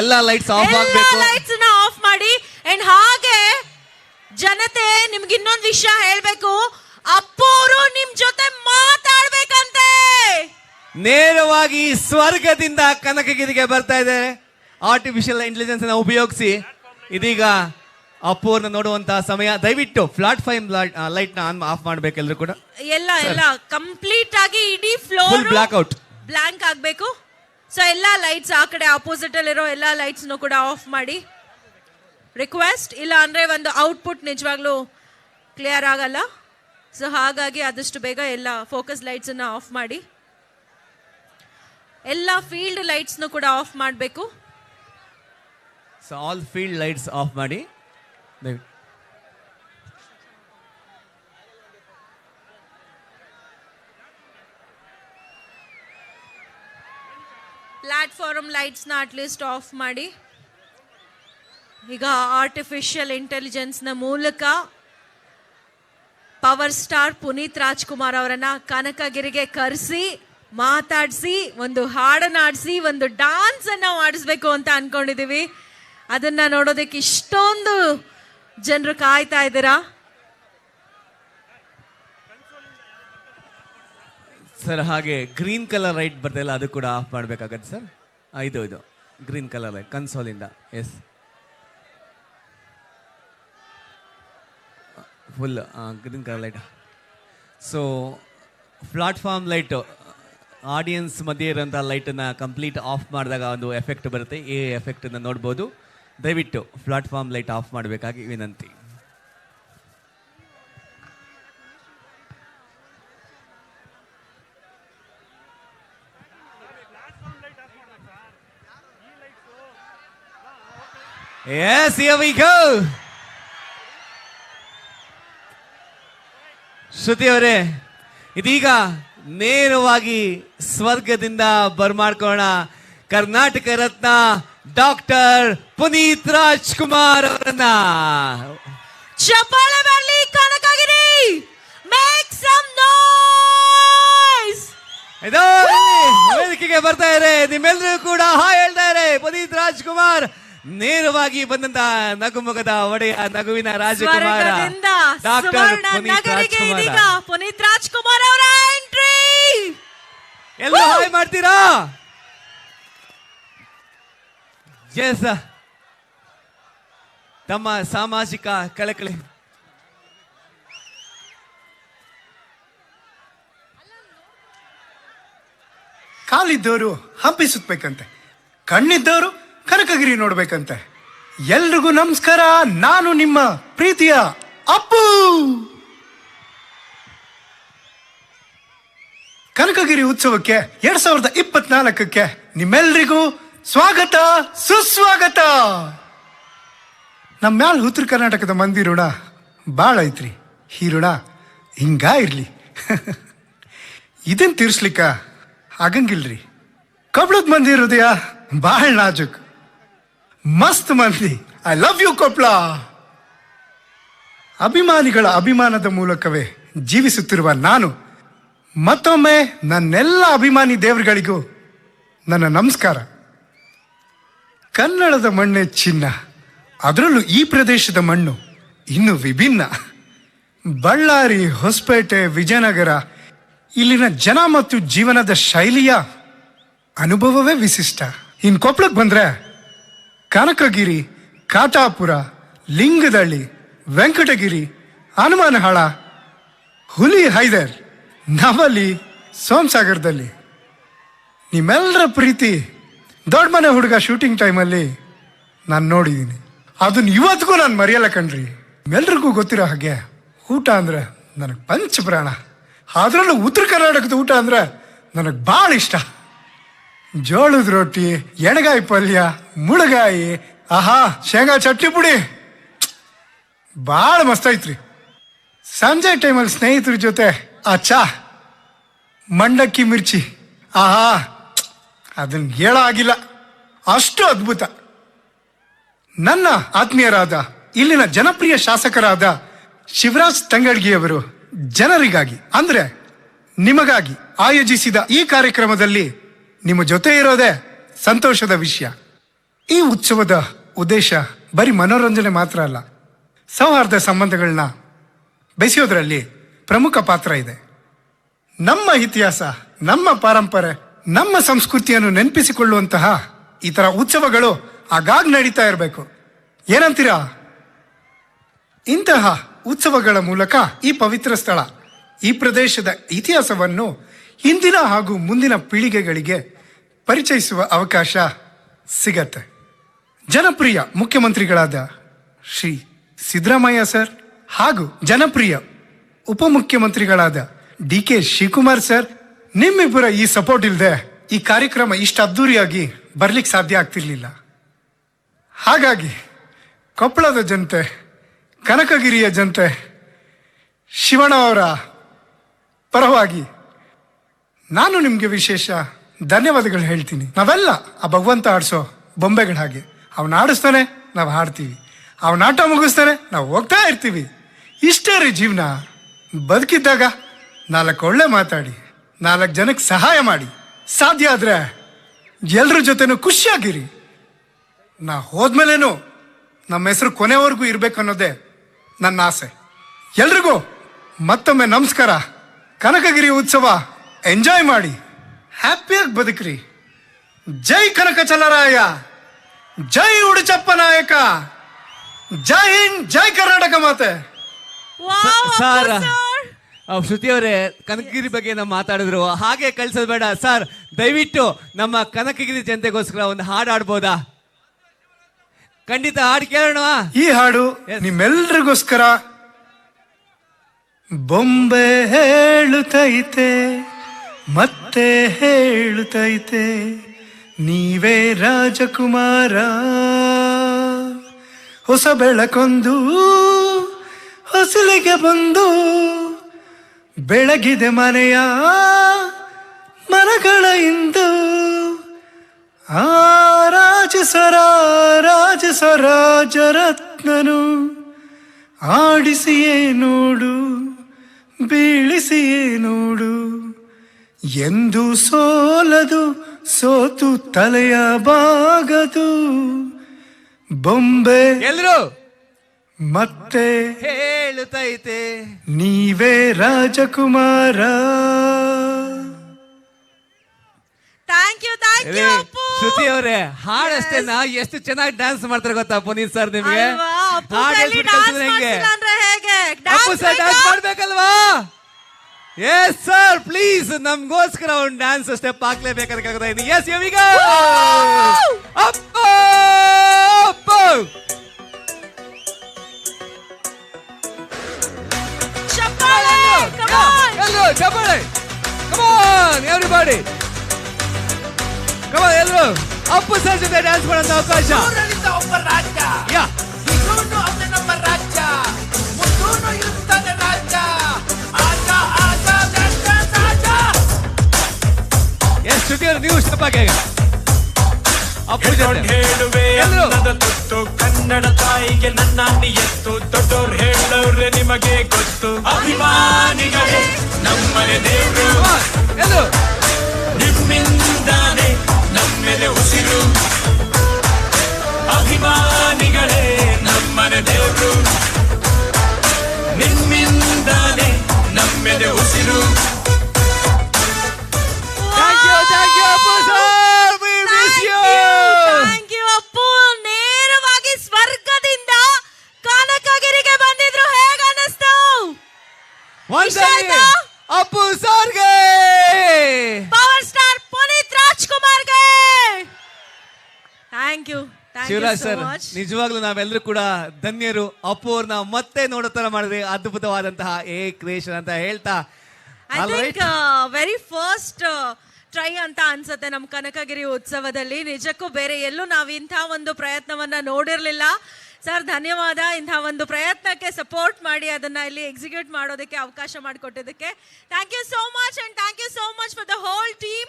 ಎಲ್ಲ lights off ಆಗಬೇಕು. ಲೈಟ್ಸ್ನ of ಮಾಡಿ. ಅಂಡ್ ಹಾಗೆ ಜನತೆ ನಿಮ್ಗೆ ಇನ್ನೊಂದು ವಿಷಯ ಹೇಳ್ಬೇಕು. ಅಪ್ಪೋರು ನಿಮ್ಮ ನಿಮ್ ಜೊತೆ ಮಾತಾಡ್ಬೇಕಂತೆ. ನೇರವಾಗಿ ಸ್ವರ್ಗದಿಂದ ಕನಕಗಿರಿಗೆ ಬರ್ತಾ ಇದೆ ಆರ್ಟಿಫಿಷಿಯಲ್ ಇಂಟೆಲಿಜೆನ್ಸ್ ಅನ್ನು ಉಪಯೋಗಿಸಿ. ಇದೀಗ ಅಪ್ಪೋರ್ನ ನೋಡುವಂತಹ ಸಮಯ. ದಯವಿಟ್ಟು ಪ್ಲಾಟ್ಫಾರ್ಮ್ ಲೈಟ್ನ ಆಫ್ ಮಾಡ್ಬೇಕು ಎಲ್ರು ಕೂಡ. ಎಲ್ಲ ಎಲ್ಲ ಕಂಪ್ಲೀಟ್ ಆಗಿ ಇಡೀ ಫ್ಲೋರ್ ಬ್ಲಾಕ್ ಔಟ್ ಬ್ಲಾಂಕ್ ಆಗ್ಬೇಕು. ಸೊ ಎಲ್ಲ ಲೈಟ್ಸ್ ಆ ಕಡೆ ಆಪೋಸಿಟ್ ಅಲ್ಲಿರೋ ಎಲ್ಲ ಲೈಟ್ಸ್ ಕೂಡ ಆಫ್ ಮಾಡಿ. ರಿಕ್ವೆಸ್ಟ್ ಇಲ್ಲ ಅಂದ್ರೆ ಒಂದು ಔಟ್ಪುಟ್ ನಿಜವಾಗ್ಲೂ ಕ್ಲಿಯರ್ ಆಗಲ್ಲ. ಸೊ ಹಾಗಾಗಿ ಆದಷ್ಟು ಬೇಗ ಎಲ್ಲ ಫೋಕಸ್ ಲೈಟ್ಸ್ ಅನ್ನ ಆಫ್ ಮಾಡಿ. ಎಲ್ಲ ಫೀಲ್ಡ್ ಲೈಟ್ಸ್ನು ಕೂಡ ಆಫ್ ಮಾಡಬೇಕು. So all field lights off ಮಾಡಿ. ಪ್ಲಾಟ್ಫಾರ್ಮ್ ಲೈಟ್ಸ್ನ ಅಟ್ಲೀಸ್ಟ್ ಆಫ್ ಮಾಡಿ. ಈಗ ಆರ್ಟಿಫಿಷಿಯಲ್ ಇಂಟೆಲಿಜೆನ್ಸ್ನ ಮೂಲಕ ಪವರ್ ಸ್ಟಾರ್ ಪುನೀತ್ ರಾಜ್ಕುಮಾರ್ ಅವರನ್ನ ಕನಕಗಿರಿಗೆ ಕರೆಸಿ, ಮಾತಾಡಿಸಿ, ಒಂದು ಹಾಡನ್ನಾಡಿಸಿ ಒಂದು ಡಾನ್ಸ್ ಅನ್ನ ಮಾಡಿಸ್ಬೇಕು ಅಂತ ಅನ್ಕೊಂಡಿದೀವಿ. ಅದನ್ನ ನೋಡೋದಕ್ಕೆ ಇಷ್ಟೊಂದು ಜನರು ಕಾಯ್ತಾ ಇದ್ದೀರಾ? ಸರ್, ಹಾಗೆ ಗ್ರೀನ್ ಕಲರ್ ಲೈಟ್ ಬರ್ತಾಯಿಲ್ಲ ಅದು ಕೂಡ ಆಫ್ ಮಾಡಬೇಕಾಗತ್ತೆ ಸರ್? ಇದು ಇದು. Green colour light ಕನ್ಸೋಲಿಂದ. Yes full green colour light so platform light audience ಮಧ್ಯೆ ಇರೋಂಥ ಲೈಟನ್ನು ಕಂಪ್ಲೀಟ್ ಆಫ್ ಮಾಡಿದಾಗ ಒಂದು ಎಫೆಕ್ಟ್ ಬರುತ್ತೆ. ಈ ಎಫೆಕ್ಟನ್ನು ನೋಡ್ಬೋದು. ದಯವಿಟ್ಟು ಪ್ಲಾಟ್ಫಾರ್ಮ್ ಲೈಟ್ ಆಫ್ ಮಾಡಬೇಕಾಗಿ ವಿನಂತಿ. Yes, here we go. ಶ್ರುತಿ ಅವರೇ ಇದೀಗ ನೇರವಾಗಿ ಸ್ವರ್ಗದಿಂದ ಬರ್ಮಾಡ್ಕೋಣ ಕರ್ನಾಟಕ ರತ್ನ ಡಾಕ್ಟರ್ ಪುನೀತ್ ರಾಜ್ಕುಮಾರ್ ಅವರನ್ನ. ಚಪ್ಪಾಳೆ ಬರಲಿ ಕನಕಗಿರಿ ಮೇಕ್ ಸಮ್ ನಾಯ್ಸ್ ವೇದಿಕೆಗೆ ಬರ್ತಾ ಇದೆ ನಿಮ್ಮೆಲ್ಲರೂ ಕೂಡ ಹಾ ಹೇಳ್ತಾ ಇದ್ದಾರೆ. ಪುನೀತ್ ರಾಜ್ಕುಮಾರ್ ನೇರವಾಗಿ ಬಂದಂತ ನಗುಮುಗದ ಒಡೆಯ ನಗುವಿನ ರಾಜಕುಮಾರ ಡಾಕ್ಟರ್ ಪುನೀತ್ ರಾಜ್ಕುಮಾರ್. ಅವರ ಎಂಟ್ರಿ! ಎಲ್ಲ ಹಾಯ್ ಮಾಡ್ತೀರಾ? ಎಸ್ ತಮ್ಮ ಸಾಮಾಜಿಕ ಕಳಕಳಿ. ಕಾಲಿದ್ದವರು ಹಂಪಿ ಸುತ್ತಬೇಕಂತೆ ಕಣ್ಣಿದ್ದವರು ಕನಕಗಿರಿ ನೋಡ್ಬೇಕಂತೆ. ಎಲ್ರಿಗೂ ನಮಸ್ಕಾರ, ನಾನು ನಿಮ್ಮ ಪ್ರೀತಿಯ ಅಪ್ಪು. ಕನಕಗಿರಿ ಉತ್ಸವಕ್ಕೆ ಎರಡ್ ಸಾವಿರದ ಇಪ್ಪತ್ನಾಲ್ಕಕ್ಕೆ ನಿಮ್ಮೆಲ್ರಿಗೂ ಸ್ವಾಗತ, ಸುಸ್ವಾಗತ. ನಮ್ಮ ಮ್ಯಾಲ ಉತ್ತರ ಕರ್ನಾಟಕದ ಮಂದಿ ಋಣ ಭಾಳ ಐತ್ರಿ. ಈ ಋಣ ಹಿಂಗ ಇರ್ಲಿ. ಇದನ್ ತೀರ್ಸ್ಲಿಕ್ಕ ಆಗಂಗಿಲ್ರಿ. ಕಬ್ಳದ ಮಂದಿ ಹೃದಯ ಭಾಳ ನಾಜುಕ್. ಮಸ್ತ್ ಮಂದಿ. ಐ ಲವ್ ಯು ಕೊಪ್ಳ ಅಭಿಮಾನಿಗಳ ಅಭಿಮಾನದ ಮೂಲಕವೇ ಜೀವಿಸುತ್ತಿರುವ ನಾನು. ಮತ್ತೊಮ್ಮೆ ನನ್ನೆಲ್ಲ ಅಭಿಮಾನಿ ದೇವರುಗಳಿಗೂ ನನ್ನ ನಮಸ್ಕಾರ. ಕನ್ನಡದ ಮಣ್ಣೆ ಚಿನ್ನ, ಅದರಲ್ಲೂ ಈ ಪ್ರದೇಶದ ಮಣ್ಣು ಇನ್ನು ವಿಭಿನ್ನ. ಬಳ್ಳಾರಿ, ಹೊಸಪೇಟೆ, ವಿಜಯನಗರ, ಇಲ್ಲಿನ ಜನ ಮತ್ತು ಜೀವನದ ಶೈಲಿಯ ಅನುಭವವೇ ವಿಶಿಷ್ಟ. ಇನ್ ಕೊಪ್ಪಳಕ್ಕೆ ಬಂದ್ರೆ ಕನಕಗಿರಿ, ಕಾಟಾಪುರ, ಲಿಂಗದಳ್ಳಿ, ವೆಂಕಟಗಿರಿ, ಹನುಮಾನಹಾಳ, ಹುಲಿ ಹೈದರ್, ನವಲಿ, ಸೋಮಸಾಗರದಲ್ಲಿ. ನಿಮ್ಮೆಲ್ಲರ ಪ್ರೀತಿ, ದೊಡ್ಡ ಮನೆ ಹುಡುಗ ಶೂಟಿಂಗ್ ಟೈಮಲ್ಲಿ ನಾನು ನೋಡಿದ್ದೀನಿ ಅದನ್ನ ಇವತ್ತಿಗೂ ನಾನು ಮರೆಯಲ್ಲ ಕಣ್ರಿ. ಎಲ್ರಿಗೂ ಗೊತ್ತಿರೋ ಹಾಗೆ ಊಟ ಅಂದ್ರೆ ನನಗೆ ಪಂಚಪ್ರಾಣ. ಅದರಲ್ಲೂ ಉತ್ತರ ಕರ್ನಾಟಕದ ಊಟ ಅಂದ್ರೆ ನನಗೆ ಭಾಳ ಇಷ್ಟ. ಜೋಳದ ರೊಟ್ಟಿ, ಎಣಗಾಯಿ ಪಲ್ಯ, ಮುಳಗಾಯಿ, ಆಹಾ, ಶೇಂಗಾ ಚಟ್ನಿ ಪುಡಿ. ಭಾಳ ಮಸ್ತ್ ಐತ್ರಿ. ಸಂಜೆ ಟೈಮಲ್ಲಿ ಸ್ನೇಹಿತರ ಜೊತೆ ಆ ಚಾ, ಮಂಡಕ್ಕಿ ಮಿರ್ಚಿ, ಆಹಾ ಅದನ್ನ ಹೇಳೋ ಆಗಿಲ್ಲ. ಅಷ್ಟು ಅದ್ಭುತ. ನನ್ನ ಆತ್ಮೀಯರಾದ, ಇಲ್ಲಿನ ಜನಪ್ರಿಯ ಶಾಸಕರಾದ ಶಿವರಾಜ್ ತಂಗಡ್ಗಿಯವರು ಜನರಿಗಾಗಿ, ಅಂದ್ರೆ ನಿಮಗಾಗಿ ಆಯೋಜಿಸಿದ ಈ ಕಾರ್ಯಕ್ರಮದಲ್ಲಿ ನಿಮ್ಮ ಜೊತೆ ಇರೋದೇ ಸಂತೋಷದ ವಿಷಯ. ಈ ಉತ್ಸವದ ಉದ್ದೇಶ ಬರೀ ಮನೋರಂಜನೆ ಮಾತ್ರ ಅಲ್ಲ ಸೌಹಾರ್ದ ಸಂಬಂಧಗಳನ್ನ ಬೆಸೆಯೋದ್ರಲ್ಲಿ ಪ್ರಮುಖ ಪಾತ್ರ ಇದೆ. ನಮ್ಮ ಇತಿಹಾಸ, ನಮ್ಮ ಪರಂಪರೆ, ನಮ್ಮ ಸಂಸ್ಕೃತಿಯನ್ನು ನೆನಪಿಸಿಕೊಳ್ಳುವಂತಹ ಈ ಥರ ಉತ್ಸವಗಳು ಆಗಾಗ್ ನಡೀತಾ ಇರಬೇಕು. ಏನಂತೀರಾ? ಇಂತಹ ಉತ್ಸವಗಳ ಮೂಲಕ ಈ ಪವಿತ್ರ ಸ್ಥಳ, ಈ ಪ್ರದೇಶದ ಇತಿಹಾಸವನ್ನು ಇಂದಿನ ಹಾಗೂ ಮುಂದಿನ ಪೀಳಿಗೆಗಳಿಗೆ ಪರಿಚಯಿಸುವ ಅವಕಾಶ ಸಿಗತ್ತೆ. ಜನಪ್ರಿಯ ಮುಖ್ಯಮಂತ್ರಿಗಳಾದ ಶ್ರೀ ಸಿದ್ದರಾಮಯ್ಯ ಸರ್ ಹಾಗೂ ಜನಪ್ರಿಯ ಉಪಮುಖ್ಯಮಂತ್ರಿಗಳಾದ ಡಿ ಕೆ ಶಿವಕುಮಾರ್ ಸರ್, ನಿಮ್ಮಿಬ್ಬರ ಈ ಸಪೋರ್ಟ್ ಇಲ್ಲದೆ ಈ ಕಾರ್ಯಕ್ರಮ ಇಷ್ಟು ಅದ್ದೂರಿಯಾಗಿ ಬರ್ಲಿಕ್ಕೆ ಸಾಧ್ಯ ಆಗ್ತಿರ್ಲಿಲ್ಲ. ಹಾಗಾಗಿ ಕೊಪ್ಪಳದ ಜನತೆ, ಕನಕಗಿರಿಯ ಜನತೆ, ಶಿವಣ್ಣ ಅವರ ಪರವಾಗಿ ನಾನು ನಿಮಗೆ ವಿಶೇಷ ಧನ್ಯವಾದಗಳು ಹೇಳ್ತೀನಿ. ನಾವೆಲ್ಲ ಆ ಭಗವಂತ ಆಡಿಸೋ ಬೊಂಬೆಗಳ ಹಾಗೆ ಅವನ ಆಡಿಸ್ತಾನೆ, ನಾವು ಹಾಡ್ತೀವಿ. ಅವನ ಆಟ ಮುಗಿಸ್ತಾನೆ, ನಾವು ಹೋಗ್ತಾ ಇರ್ತೀವಿ. ಇಷ್ಟೇ ರೀ ಜೀವನ. ಬದುಕಿದ್ದಾಗ ನಾಲ್ಕು ಒಳ್ಳೆ ಮಾತಾಡಿ, ನಾಲ್ಕು ಜನಕ್ಕೆ ಸಹಾಯ ಮಾಡಿ. ಸಾಧ್ಯ ಆದರೆ ಎಲ್ಲರ ಜೊತೆನೂ ಖುಷಿಯಾಗಿರಿ. ನಾ ಹೋದ್ಮೇಲೇನು ನಮ್ಮ ಹೆಸರು ಕೊನೆವರೆಗೂ ಇರಬೇಕು ಅನ್ನೋದೇ ನನ್ನ ಆಸೆ. ಎಲ್ರಿಗೂ ಮತ್ತೊಮ್ಮೆ ನಮಸ್ಕಾರ. ಕನಕಗಿರಿ ಉತ್ಸವ ಎಂಜಾಯ್ ಮಾಡಿ. ಹ್ಯಾಪಿಯಾಗಿ ಬದುಕ್ರಿ. ಜೈ ಕನಕ ಚಲರಾಯ ಜೈ ಉಡುಚಪ್ಪ ನಾಯಕ. ಜೈ ಹಿಂದ್ ಜೈ ಕರ್ನಾಟಕ ಮಾತೆ. Wow, sir. ಶ್ರುತಿ ಅವರೇ ಕನಕಗಿರಿ ಬಗ್ಗೆ ನಮ್ಮ ಮಾತಾಡಿದ್ರು. ಹಾಗೆ ಕಳ್ಸೋದು ಬೇಡ. ಸರ್ ದಯವಿಟ್ಟು ನಮ್ಮ ಕನಕಗಿರಿ ಜನತೆಗೋಸ್ಕರ ಒಂದು ಹಾಡು ಆಡ್ಬೋದಾ ಖಂಡಿತ ಹಾಡು ಕೇಳೋಣ ಈ ಹಾಡು. ನಿಮ್ಮೆಲ್ರಿಗೋಸ್ಕರ ಬೊಂಬೆ ಹೇಳುತ್ತೈತೆ ಮತ್ತೆ ಹೇಳುತ್ತೈತೆ, ನೀವೇ ರಾಜಕುಮಾರ. ಹೊಸ ಬೆಳಕೊಂದು, ಹೊಸಲಿಗೆ ಬಂದು, ಬೆಳಗಿದೆ ಮನೆಯ ಮನಗಳ ಇಂದು. ಆ ರಾಜಸರ ರಾಜಸರ ರತ್ನನು ಆಡಿಸಿಯೇ ನೋಡು, ಬೀಳಿಸಿಯೇ ನೋಡು. ಎಂದು ಸೋಲದು ಸೋತು ತಲೆಯ ಬಾಗದು. ಬೊಂಬೆ ಎಲ್ರು? ಮತ್ತೆ ಹೇಳುತ್ತೈತೆ ನೀವೇ ರಾಜಕುಮಾರ. Thank you thank you Appu. Shruti ಅವರೇ ಹಾಡಷ್ಟೇನಾ ಎಷ್ಟು ಚೆನ್ನಾಗಿ ಡ್ಯಾನ್ಸ್ ಮಾಡ್ತಾರೆ ಗೊತ್ತಾ ಪುನೀತ್ ಸರ್ ನಿಮ್ಗೆ? ಅಲ್ವಾ? ಅಪ್ಪು ಹಾಡ್ ಕೈಲಿ dance ಹೆಂಗೆ? ಮಾಡ್ಸಿಲ್ಲ ಅಂದ್ರೆ ಹೇಗೆ? ಅಪ್ಪು ಸರ್ ಬೇಕಾ? ಡ್ಯಾನ್ಸ್ ಮಾಡ್ಬೇಕಲ್ವಾ? ಎಸ್ ಸರ್ ಪ್ಲೀಸ್ ನಮ್ಗೋಸ್ಕರ ಒಂದು ಡ್ಯಾನ್ಸ್ ಸ್ಟೆಪ್ ಹಾಕ್ಲೇಬೇಕಾಗುತ್ತೆ ಇದ್ದೀನಿ ಎಸ್ ಯವಿಗ ಅಪ್ಪ ಅಪ್ಪ ಚಪ್ಪಾಳೆ, come on. ಎಲ್ಲರೂ ಚಪ್ಪಾಳೆ ಕಮಾನ್ ಎವ್ರಿಬಾಡಿ ಕಮಾನ್ ಎಲ್ಲರೂ ಅಪ್ಪು ಸರ್ ಜೊತೆ ಡ್ಯಾನ್ಸ್ ಮಾಡೋಂಥ ಅವಕಾಶ. ಊರಲ್ಲಿದ್ದ ಒಬ್ಬ ರಾಜ. ಯಾ ಎಸ್ ಶ್ರುತಿ ಅವರು ನೀವು ಸ್ಟೆಪ್ ಹಾಕಿ. ಅಪ್ಪು ಹೇಳುವೆ? ಅನ್ನದ ತುತ್ತು ಕನ್ನಡ ತಾಯಿಗೆ ನನ್ನ ಎತ್ತು ದೊಡ್ಡೋರ್ ಹೇಳೋರೆ ನಿಮಗೆ ಗೊತ್ತು. ಅಭಿಮಾನಿಗಳೇ ನಮ್ಮನೆ ದೇವರು. ಎಲ್ಲರೂ ನಿಮ್ಮಿಂದಾನೆ ನಮ್ಮೆಲೆ ಉಸಿರು. ಅಭಿಮಾನಿಗಳೇ ಆಯ್ತಾ? ಅಪ್ಪು ಸರ್ಗೆ power star Puneeth ರಾಜ್ಕುಮಾರ್ಗೆ thank you thank you Shivaraj sir ನಿಜವಾಗ್ಲೂ ನಾವೆಲ್ಲರೂ ಕೂಡ ಧನ್ಯರು. ಅಪ್ಪು ಅವ್ರನ್ನ ಮತ್ತೆ ನೋಡೋ ತರ ಮಾಡಿದ್ರೆ ಅದ್ಭುತವಾದಂತಹ ಏ ಕ್ರಿಯೇಷನ್ ಅಂತ ಹೇಳ್ತಾ. I think very first try ಅಂತ ಅನ್ಸುತ್ತೆ ನಮ್ಮ ಕನಕಗಿರಿ ಉತ್ಸವದಲ್ಲಿ. ನಿಜಕ್ಕೂ ಬೇರೆ ಎಲ್ಲೂ ನಾವು ಇಂಥ ಒಂದು ಪ್ರಯತ್ನವನ್ನ ನೋಡಿರ್ಲಿಲ್ಲ. ಸರ್, ಧನ್ಯವಾದ. ಇಂಥ ಒಂದು ಪ್ರಯತ್ನಕ್ಕೆ ಸಪೋರ್ಟ್ ಮಾಡಿ ಅದನ್ನ ಇಲ್ಲಿ ಎಕ್ಸಿಕ್ಯೂಟ್ ಮಾಡೋದಕ್ಕೆ ಅವಕಾಶ ಮಾಡಿಕೊಟ್ಟಿದ್ದಕ್ಕೆ. Thank you so much and thank you so much for the whole team